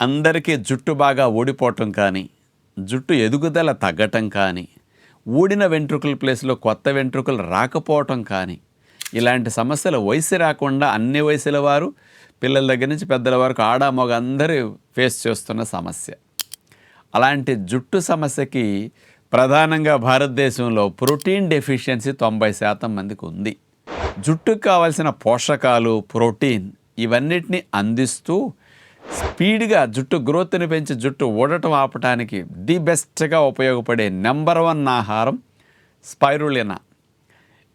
అందరికీ జుట్టు బాగా ఊడిపోవటం కానీ జుట్టు ఎదుగుదల తగ్గటం కానీ ఊడిన వెంట్రుకల ప్లేస్లో కొత్త వెంట్రుకలు రాకపోవటం కానీ ఇలాంటి సమస్యలు వయసు రాకుండా అన్ని వయసుల వారు పిల్లల దగ్గర నుంచి పెద్దల వరకు ఆడ మగ అందరూ ఫేస్ చేస్తున్న సమస్య. అలాంటి జుట్టు సమస్యకి ప్రధానంగా భారతదేశంలో ప్రోటీన్ డెఫిషియన్సీ తొంభై శాతం మందికి ఉంది. జుట్టుకు కావాల్సిన పోషకాలు ప్రోటీన్ ఇవన్నిటిని అందిస్తూ స్పీడ్గా జుట్టు గ్రోత్ని పెంచి జుట్టు ఊడటం ఆపటానికి ది బెస్ట్గా ఉపయోగపడే నెంబర్ వన్ ఆహారం స్పైరులినా.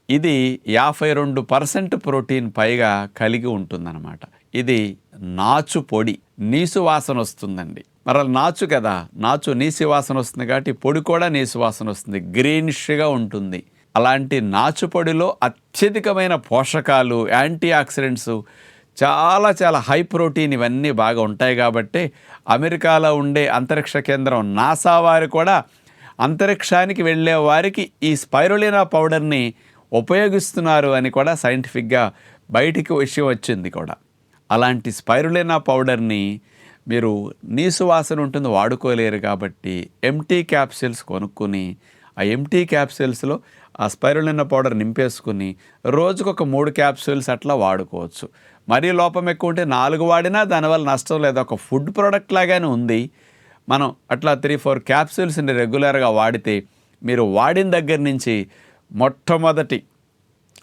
ఇది యాభై రెండు పర్సెంట్ ప్రోటీన్ పైగా కలిగి ఉంటుందన్నమాట. ఇది నాచు పొడి నీసు వాసన వస్తుందండి. మరి నాచు కదా నాచు నీసి వాసన వస్తుంది కాబట్టి పొడి కూడా నీసు వాసన వస్తుంది గ్రీనిష్గా ఉంటుంది. అలాంటి నాచు పొడిలో అత్యధికమైన పోషకాలు యాంటీ ఆక్సిడెంట్స్ చాలా చాలా హై ప్రోటీన్ ఇవన్నీ బాగా ఉంటాయి కాబట్టి అమెరికాలో ఉండే అంతరిక్ష కేంద్రం నాసా వారు కూడా అంతరిక్షానికి వెళ్ళే వారికి ఈ స్పైరులినా పౌడర్ని ఉపయోగిస్తున్నారు అని కూడా సైంటిఫిక్గా బయటికి విషయం వచ్చింది కూడా. అలాంటి స్పైరులినా పౌడర్ని మీరు నీసు వాసన ఉంటుంది వాడుకోలేరు కాబట్టి ఎంటీ క్యాప్సిల్స్ కొనుక్కుని ఆ ఎంటీ క్యాప్సిల్స్లో ఆ స్పైరులిన పౌడర్ నింపేసుకుని రోజుకొక మూడు క్యాప్సూల్స్ అట్లా వాడుకోవచ్చు. మరీ లోపం ఎక్కువ ఉంటే నాలుగు వాడినా దానివల్ల నష్టం లేదు. ఒక ఫుడ్ ప్రోడక్ట్ లాగానే ఉంది. మనం అట్లా త్రీ ఫోర్ క్యాప్సూల్స్ని రెగ్యులర్గా వాడితే మీరు వాడిన దగ్గర నుంచి మొట్టమొదటి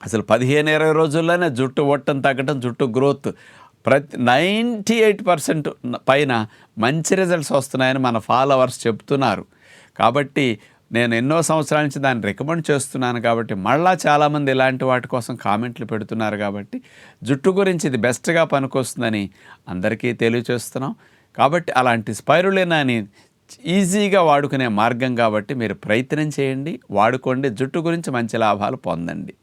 అసలు పదిహేను ఇరవై రోజుల్లోనే జుట్టు ఒట్టం తగ్గటం జుట్టు గ్రోత్ ప్రతి నైంటీ ఎయిట్ పర్సెంట్ పైన మంచి రిజల్ట్స్ వస్తున్నాయని మన ఫాలోవర్స్ చెప్తున్నారు. కాబట్టి నేను ఎన్నో సంవత్సరాల నుంచి దాన్ని రికమెండ్ చేస్తున్నాను కాబట్టి మళ్ళా చాలామంది ఇలాంటి వాటి కోసం కామెంట్లు పెడుతున్నారు కాబట్టి జుట్టు గురించి ఇది బెస్ట్గా పనికొస్తుందని అందరికీ తెలియచేస్తున్నాం. కాబట్టి అలాంటి స్పైరులేనాని ఈజీగా వాడుకునే మార్గం కాబట్టి మీరు ప్రయత్నం చేయండి వాడుకోండి జుట్టు గురించి మంచి లాభాలు పొందండి.